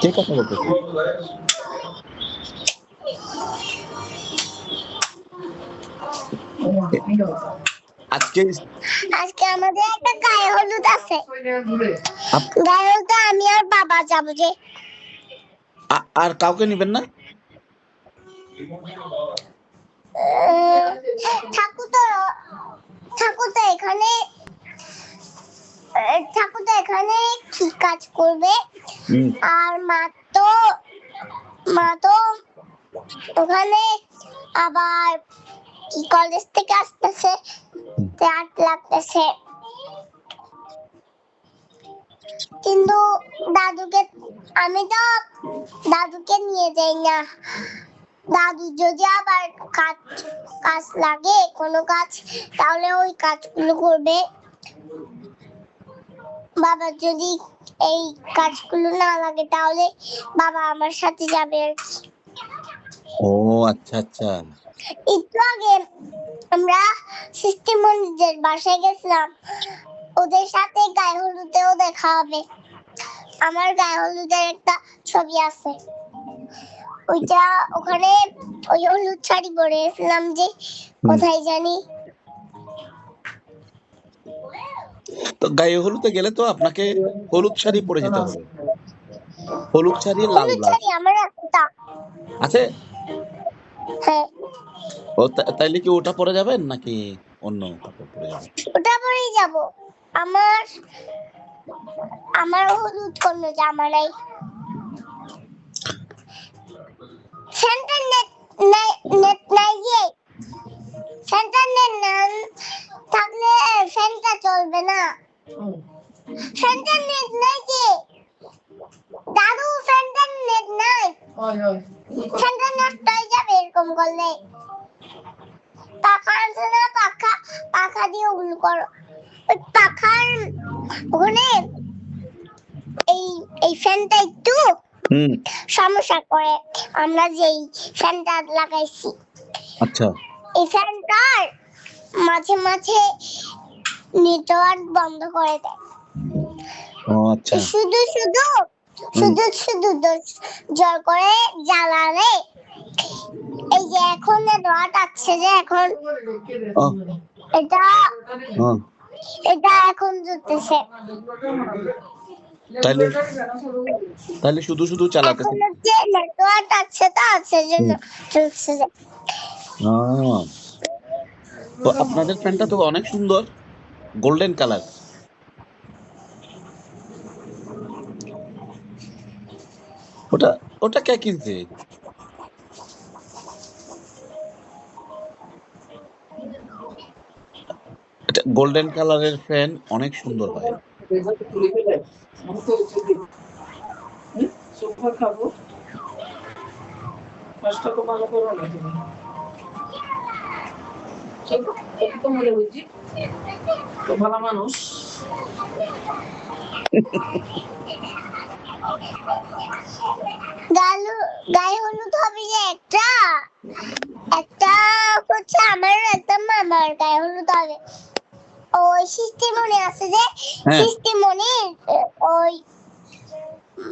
কে কথা বলতেছে? আজকে আজকে আমাদের একটা গায়ে হলুদ আছে। গায়ে হলুদ আমি আর বাবা যাব যে। আর কাউকে নিবেন না? ঠাকুর তো ঠাকুর তো এখানে ঠাকুর তো এখানে কি কাজ করবে? আর মা তো মা তো ওখানে আবার কি কলেজ থেকে আসতেছে? লাগতেছে। কিন্তু দাদুকে আমি তো দাদুকে নিয়ে যাই না। দাদু যদি আবার কাজ কাজ লাগে কোনো কাজ তাহলে ওই কাজগুলো করবে। বাবা যদি এই কাজগুলো না লাগে তাহলে বাবা আমার সাথে যাবে ও আচ্ছা আচ্ছা। একটু আগে আমরা সিস্টেম মন্দিরের বাসায় গেছিলাম। ওদের সাথে গায়ে হলুদেও দেখা হবে। আমার গায়ে হলুদের একটা ছবি আছে। ওইটা ওখানে ওই হলুদ শাড়ি পরে এসেছিলাম যে কোথায় জানি তো গায়ে হলুদে গেলে তো আপনাকে হলুদ শাড়ি পরে যেতে হবে। হলুদ শাড়ি লাল একটা। আছে? হ্যাঁ। ও তাইলে কি ওটা পরে যাবেন নাকি অন্য কাপড় পরে যাবেন? ওটা পরেই যাব। আমার আমার হলুদ কোনো জামা নাই সেন্টার নেট নাই নেট নাই যে। সেন্টার নেট না থাকলে ফ্যানটা চলবে না। সেন্টার নেট নাই যে দাদু সেন্টার নেট নাই? সেন্টার নেট হয়ে যাবে এরকম করলে। পাখা আছে না পাখা পাখা দিয়ে ওগুলো করো। ওই পাখার ওখানে এই এই ফ্যানটা একটু সমস্যা করে। আমরা যেই ফ্যানটা লাগাইছি। আচ্ছা। এই ফ্যানটার মাঝে মাঝে নেটওয়ার্ক বন্ধ করে দেয়। ও আচ্ছা। শুধু শুধু শুধু শুধু জোর করে জ্বালালে। এই যে এখন নেটওয়ার্ক আছে যে এখন এটা এটা এখন জ্বলতেছে তাইলে তাইলে শুধু শুধু চালাতে এখন হচ্ছে নেটওয়ার্ক আছে তো আছে জন্য চলছে। তো আপনাদের ফ্যানটা তো অনেক সুন্দর। গোল্ডেন কালার ওটা ওটা কে কিনছে? গোল্ডেন কালারের ফ্যান অনেক সুন্দর হয় খাব। তো ভালো করো না তুমি। তো মনে হয়েছি তো ভালো মানুষ। গালু গায়ে হলুদ হবে যে একটা? একটা হচ্ছে আমার একটা মামার গায়ে হলুদ হবে। ওই সিস্টেমনে আছে যে হ্যাঁ। সিস্টেমনে ওই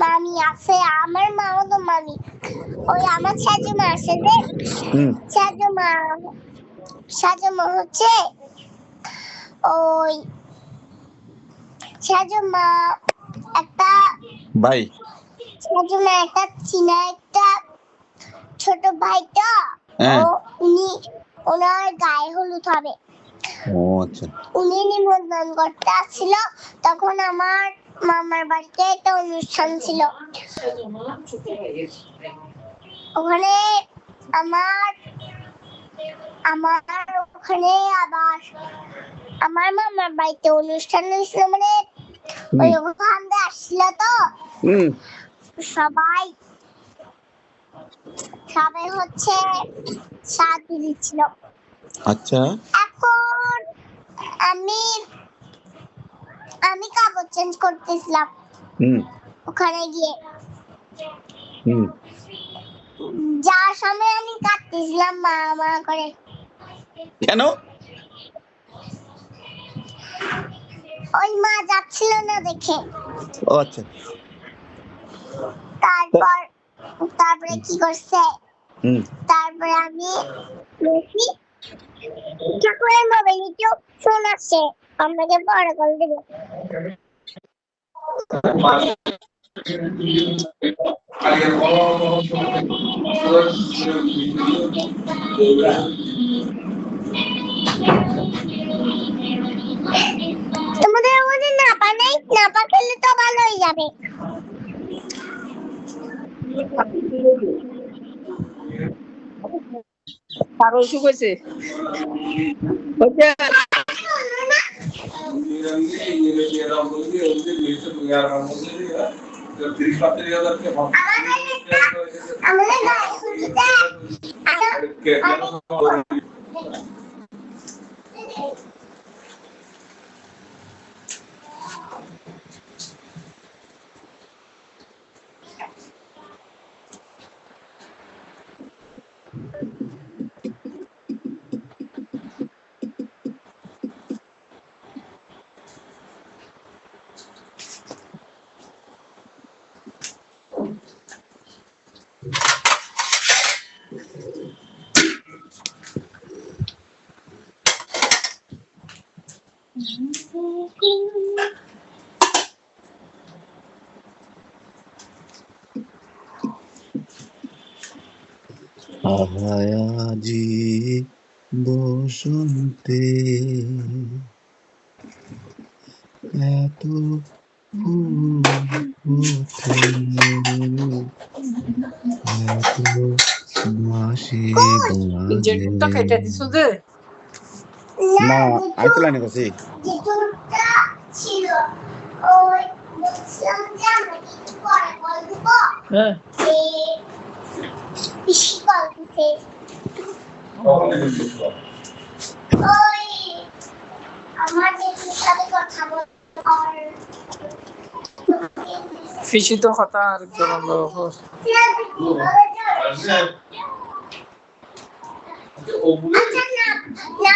মামি আছে আমার মাও তো মামি। ওই আমার সাজুমা আছে যে হুম। সাজুমা সাজুমা হচ্ছে ওই সাজুমা একটা ভাই। সাজুমা একটা চীনা একটা ছোট ভাইটা হ্যাঁ। উনি ওনার গায়ে হলুদ হবে। আচ্ছা। উনি নিমন্ত্রণ করতে আসছিল তখন আমার মামার বাড়িতে একটা অনুষ্ঠান ছিল। ওখানে আমার আমার ওখানে আবার আমার মামার বাড়িতে অনুষ্ঠান হয়েছিল মানে ওই ওখান আসছিল তো। সবাই সবাই হচ্ছে সাথ দিচ্ছিল। আচ্ছা। এখন আমি আমি কাগজ চেঞ্জ করতেছিলাম। হুম। ওখানে গিয়ে। হুম। যাওয়ার সময় আমি কাটতেছিলাম মা মা করে। কেন? ওই মা যাচ্ছিল না দেখে। ও আচ্ছা। তারপর তারপরে কি করছে? তারপরে আমি দেখি ঠাকুরের মোবাইল একটু ফোন আসছে আমাকে পরে কল দেবে। তোমাদের মধ্যে নাপা নেই নাপা খেলে তো ভালো হয়ে যাবে কার অসুখ হয়েছে হয়েছে? আমাদের গায়ে হলুদে আহায়াজি বসন্তে এত ফুল ফোটে এত যে? না আইতে লাইনে গেছি যেটুকটা ছিল ওই বলছিলাম যে আমরা একটু পরে কল হ্যাঁ যে পিসি ওই আমার জেঠুর সাথে কথা বল আর ফিসি তো কথা আর হলো আচ্ছা না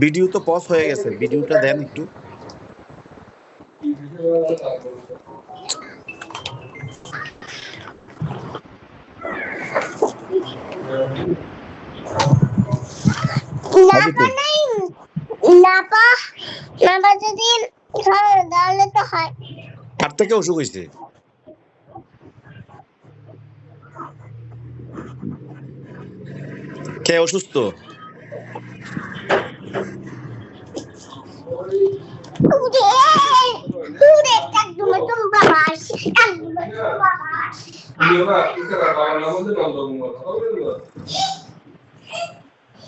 ভিডিও তো পজ হয়ে গেছে ভিডিওটা দেন একটু। নাই নাপা নাপা যদি তাহলে তো হয় কার থেকে অসুখ হয়েছে? কে অসুস্থ? উড়ে উড়ে একদম একদম বাবাস একদম একদম বাবাস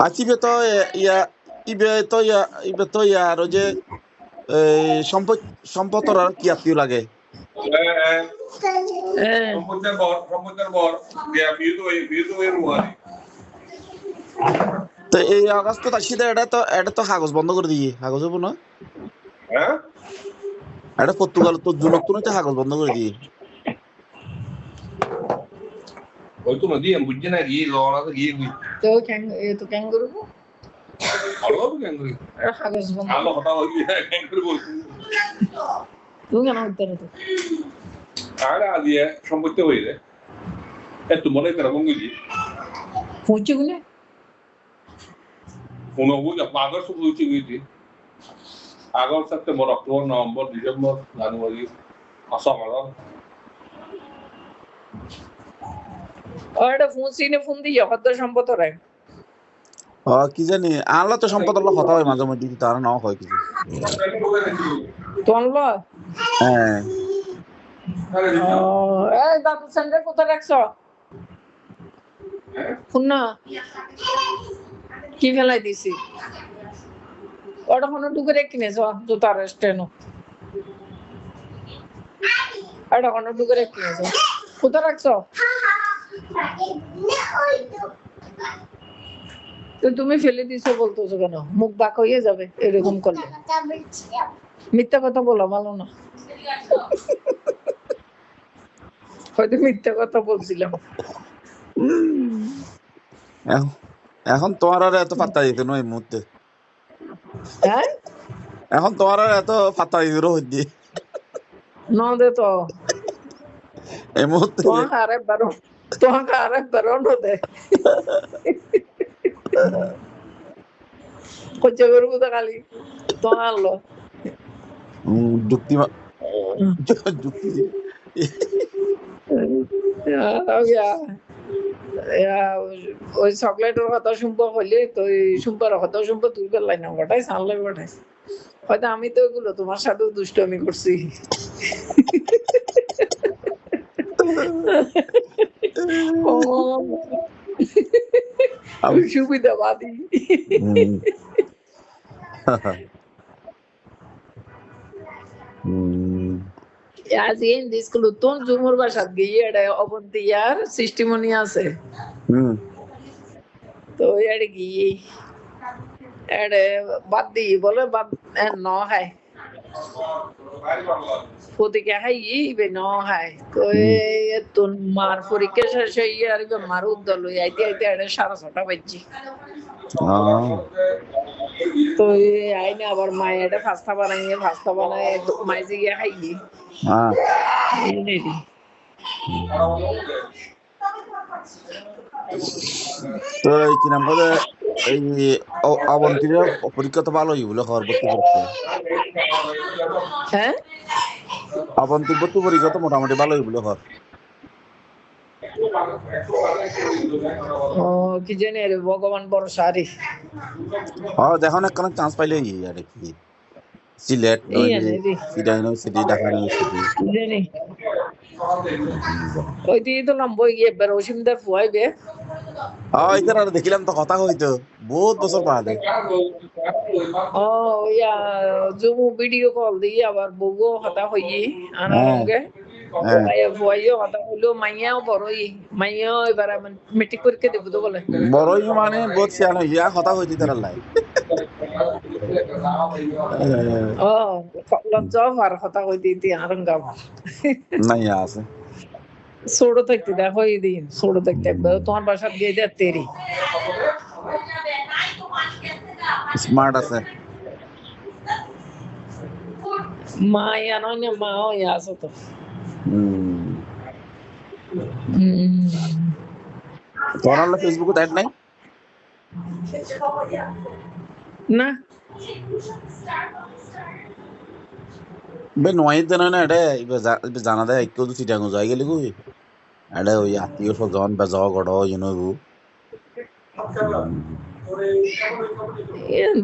আছিবে তো এ- ইয়া ইবে তো ইয়া ইবে তো ইয়া আর যে এই সম্পদ সম্পদর আর কি আত্মীয় লাগে তো এই আগস্ট তো এটা তো এটা তো কাগজ বন্ধ করে দিয়ে কাগজ হব না হ্যাঁ এটা পর্তুগাল তো জুনত তো কাগজ বন্ধ করে দিয়ে ওই তো নদী আমি বুঝছি না গিয়ে লড়া তো গিয়ে গিয়ে তো ক্যাং এ তো ক্যাঙ্গুরু ভালো হবে কেন করে এটা কাগজ বন্ধ আলো হতা হই কেন উত্তর তো আরে আদিয়ে সম্পত্তি হই রে এত মনে করে বঙ্গলি পৌঁছে গুনে কোনো বুঝা পাগল সব হইছে গিয়ে August September October November December January Assam Assam আর এটা ফোন দিয়ে হত সম্পদ রাখ ও কি জানি আনলা তো সম্পদ আল্লাহ কথা হয় মাঝে মধ্যে তার না হয় কিছু। তো আনলো হ্যাঁ এই দাদু স্যান্ডেল কোথায় রাখছো? শুন কি ফেলাই দিছি? ওটা কোনো ডুকে কিনেছ জুতার স্ট্যান্ড এটা কোনো ডুকে কিনেছ কোথায় রাখছো? তো তুমি ফেলে দিছো বলতেছো কেন? মুখ বাক হয়ে যাবে এরকম করলে। মিথ্যা কথা বলো ভালো না। হয়তো মিথ্যা কথা বলছিলাম। এখন- তোমার আর এত পাত্তা দিতে নয় এই মুহূর্তে। হ্যাঁ? এখন তোমার আর এত পাত্তা দিতে হইতে নদে তো। এই মুহূর্তে। তোমাকে আরেকবার কচ্ছে করব তো খালি তোমার আনলো। উম, যুক্তি মা- যুক্তি ওই চকলেটের কথা শুনব হইলে তো শুনবার কথা শুনব তুই বেলাই না বটাই সানলাই বটাই হয়তো আমি তো ওগুলো তোমার সাথেও দুষ্টমি করছি। সুবিধাবাদী উম। উম, আজ এই স্কুল তোর জুমুর বাসাত গিয়ে এটা অবন্তি আর সৃষ্টিমণি আছে তো এড়ে গিয়ে এড়ে বাদ দিই বলে বাদ এ ন খায় প্রতিকে খাই ইবে ন খায় তো মার পরীক্ষা শেষ হয়ে আর মার উদ্দল লই আইতে আইতে এড়ে সাড়ে ছটা বাজছি। তো আইনে আবার মায়ে এটা ফাস্তা বানাইয়ে ফাস্তা বানায় মাইজে গিয়ে খাই গিয়ে এই নেই তো কি নাম বলে? এই অবন্তীর পরীক্ষা তো ভালোই বলে খবর ভর্তি পরীক্ষা হ্যাঁ অবন্তীর ভর্তি পরীক্ষা তো মোটামুটি ভালোই বলে খবর ও কি জানি রে ভগবান বড় সারি হ্যাঁ দেখো না কোনো চান্স পাইলে ই আর কি সিলেট এই। সিটি ইউনিভার্সিটি ঢাকা ইউনিভার্সিটি জানি ওই দিয়ে তো নাম বই গিয়ে বের অসীমদার ফুয়াইবে হ্যাঁ এখানে দেখিলাম তো কথা হইতো বহুত বছর বাদে ও ইয়া জুমু ভিডিও কল দিয়ে আবার বউও হতা হইয়ে আনা। সঙ্গে মাইয়া ফুয়াইও হতা হইল মাইয়াও বড়ই মাইয়াও এবার মেট্রিক পরীক্ষা দেবো তো বলে। বড়ই মানে বহুত সিয়ান হইয়া কথা হইতে তার লাই ও লজ্জা হওয়ার হতা হই দিতে আরঙ্গা নাই আছে। ছোট থাকতে দেখো এই দিন ছোট থাকতে একবার। তোমার বাসার দিয়ে দেয় তেরি। স্মার্ট আছে। মা ইয়া নয় না মাও ইয়া আছে তো। তোর ফেসবুকে অ্যাড নাই? না। বে নয় দেন না এটা ইবে জানা দেয় কেউ তো চিটাঙ্গ যাই গেলি গুই এটা ওই আত্মীয় স্বজন বা যাওয়া গড় গু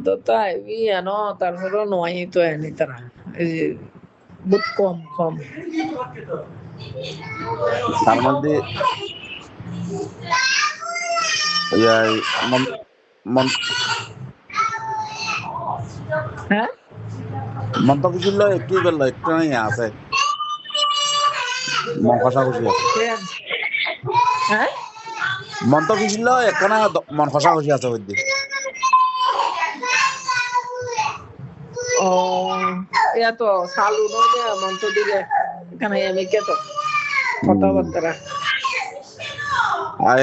তো তাই ইয়া ন তারপরেও নয় তো এনি তারা এই বহুত কম কম তার মধ্যে মন- হ্যাঁ মন্তব্য ছিল একটু বেলা একটু নাই আছে মন কষাকষি আছে। কেন? হ্যাঁ? মন্তব্য ছিল একখানা দ- মন আছে ওই দিকে। ও ইয়া তো সালু নদে মন্ত দিলে এখানে আমি কে তো কথাবার্তা আর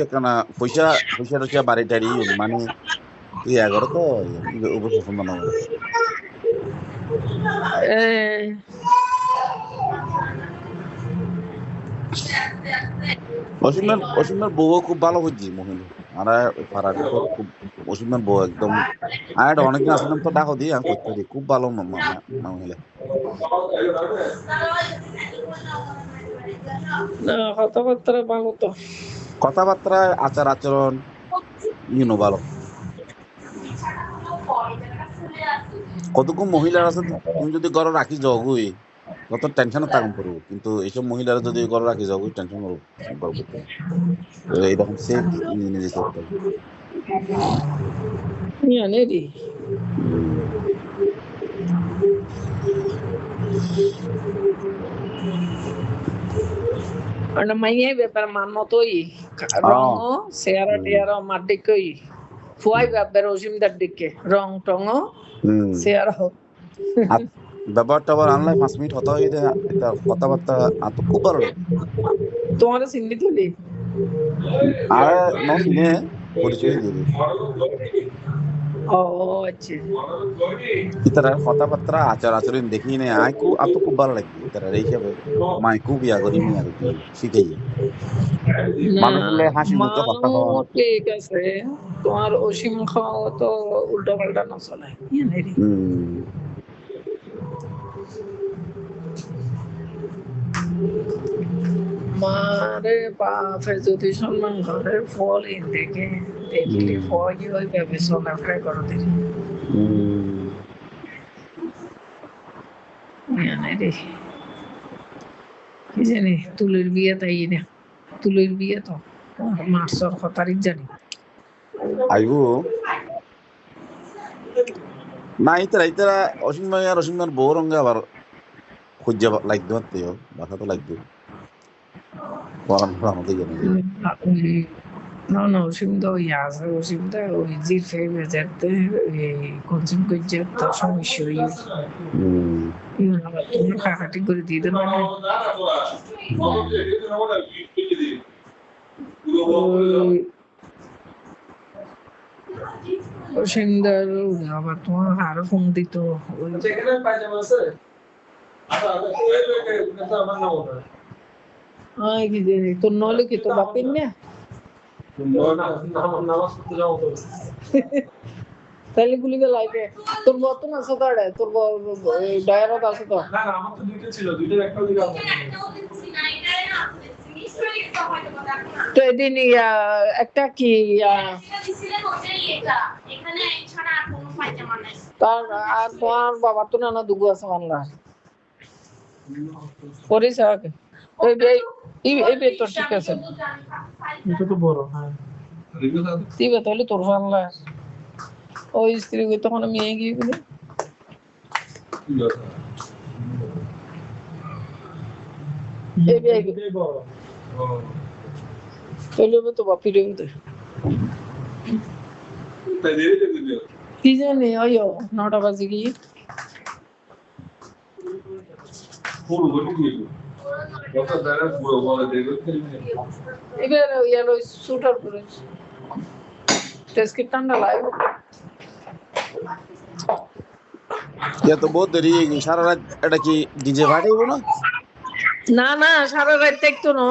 একখানা পয়সা পয়সা বাড়ি টাড়ি মানে তুই এগারো তো? বানাবো এ অসীমের অসীমের বউ খুব ভালো হচ্ছে মহিলা। আর পাড়ার খুব অসীমের বউ একদম আর অনেকদিন আসলাম তো ডাকো দিই আমি করতে দিই খুব ভালো মা- মা- মা- মহিলা। কথাবার্তা ভালো তো। কথাবার্তা আচার আচরণ ইউনো ভালো। কতক্ষণ মহিলার আছে তুমি যদি ঘরে রাখি জগুই কত টেনশনে থাকুন করব কিন্তু এইসব মহিলারা যদি ঘরে রাখি যাব টেনশন করব এইরকম সেফ নিজে করতে হবে মানে মাইয়ে ব্যাপার মান মতোই রং চেয়ারা টেয়ারা মার দিকই ফুয়াই ব্যাপার অসীমদার দিকে রং টং চেয়ারা আর ব্যাপার টাবার আনলাই পাঁচ মিনিট হতা হয়ে এটা কথাবার্তা আর খুব ভালো। তোমার চিন্তি তুলি আর নয় পরিচয় দিয়ে আচ্ছা। ইতারা কথাবার্তা আচার আচরণ দেখি নে আয় খুব আর তো খুব ভালো লাগে ইতারা এই হিসাবে মাই খুব ইয়া করি মিয়া করি শিখে মানুষ হাসি মুখে কথা। ঠিক আছে তোমার অসীম খাওয়া তো উল্টো পাল্টা না চলে হুম। মারে বাপে যদি সম্মান করে ফল এই দেখে। ফল ওইভাবে চলাফেরা করে দিলে হুম। জানি রে। কি জানি তুলের বিয়ে তাই না। তুলের বিয়ে তো মার্চর ক তারিখ জানি। আইবো। না ইতারা ইতারা অসীম ভাই আর অসীম ভাইয়ের বউ রঙে আবার খুঁজে লাগতে পারতে বাসা তো লাগবে পড়ান পড়া মতো জানি না না অসীমটা ওই আছে অসীমটা ওই জিরফে বেজারতে এই কনজিউম করছে তার সমস্যা হয়ে হুম ইউন আবার তুমি খাখাটি করে দিয়ে দেবে না ওই অসীমদার আবার তোমার আরও ফোন দিত ওই আয় কি জানি তোর নলে কি তোর বাপিন না তাহলে গুলি তোর বর্তমান আছে তো তোর ডায়ারত আছে তো। তো এদিন ইয়া একটা কি ইয়া? তার আর তোমার বাবা তো নানা দুগু আছে মানলা পরিস আগে ওই বে এই এই বে তোর ঠিক আছে দিবে তাহলে তোর মানলা ওই স্ত্রী তখন আমি এগিয়ে গিয়ে গেলে এই বে এই বে তাহলে হবে তো বাপি রে ওদের কি জানি ওই নটা বাজে গিয়ে এবার ইয়ালো শুটার করে টেস্ট কি ঠান্ডা লাগবে ইয়া তো বহুত দেরি হয়ে গেছে সারা রাত এটা কি ডিজে না? না না সারা রাত দেখতো না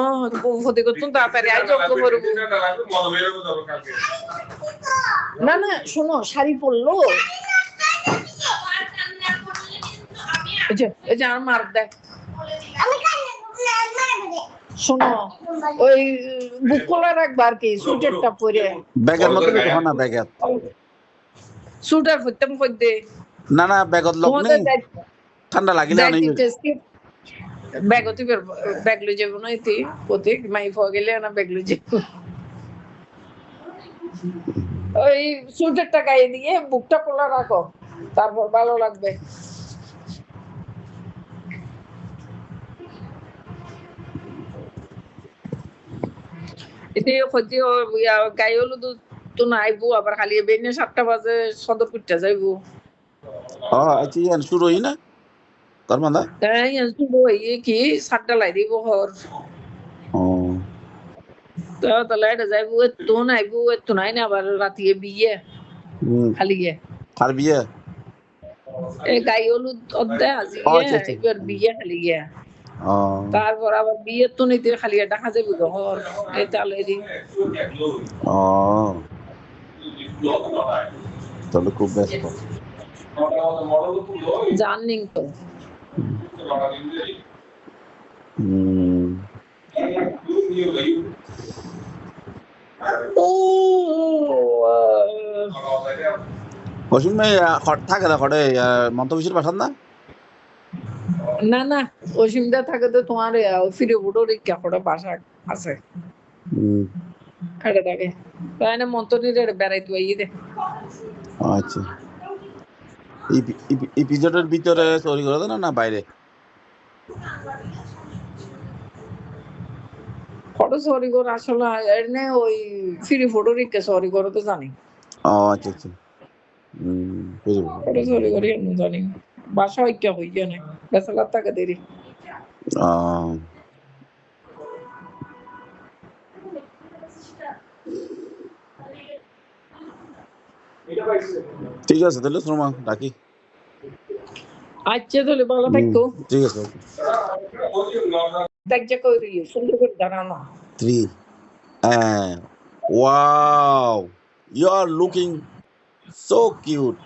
ক্ষতি করতো তাড়াতাড়ি আই যোগ করব না না শোনো শাড়ি পরলো। এই যে এই যে আমার মার দেখ আমি কান্না করলে মারবে শোনো ওই বুক খোলা রাখবা আর কি সুইটারটা পরে। ব্যাগের মতো তখন না ব্যাগের। সুইটার পরতাম পরতে না না ব্যাগত নেই। ঠান্ডা লাগিলে অনেক ব্যাগ লই যাব না মাই ফ গেলে না ব্যাগ লই যাব। ওই সুইটারটা গায়ে দিয়ে বুকটা খোলা রাখো তারপর ভালো লাগবে। এতে ক্ষতি গায়ে হলো তো নাইবো আবার খালি বেনে সাতটা বাজে সদর কুটটা যাইবো। ও আচ্ছা ইয়ান শুরু হই না? তোর কি সাতটা লাই দিব তো যাইবো নাইবো নাই না আবার বিয়ে। খালি গিয়ে। আর বিয়ে? এই গাই হলুদ আচ্ছা। এবার বিয়ে খালি ও তারপর আবার বিয়ে তো নিতে খালি দেখা যাবে ঘর এই তাহলে ও তাহলে খুব ব্যস্ত। জানি তো। অসীম ভাই থাকে না খড়ে মন্তব্যের পাঠান না? না না অসীমদা থাকে তো তোমার ফিরে বুড়ো রিক্কা করে বাসা আছে। এটা থাকে তাই না মন্তনির বেড়াই দে আচ্ছা। এপিসোডের ভিতরে সরি করে না না বাইরে। ফটো সরি করে আসলে এনে ওই ফিরে ফটো রিক্কা সরি করে তো জানি। ও আচ্ছা আচ্ছা। হুম ফটো সরি করে জানি। বাসা ঐক্য হই জানে বেসালার থাকে দেরি আহ, ঠিক আছে তাহলে শর্মা ডাকি আচ্ছা তাহলে ভালো থাকতো ঠিক আছে। যে সুন্দর করে দাঁড়ানো wow you are looking so cute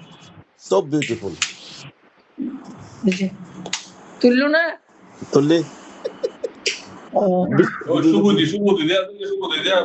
so beautiful বুঝছি তুললো না? তুললি? সুবুদি সুবুদি দেয়া সুবুদি দেয়া।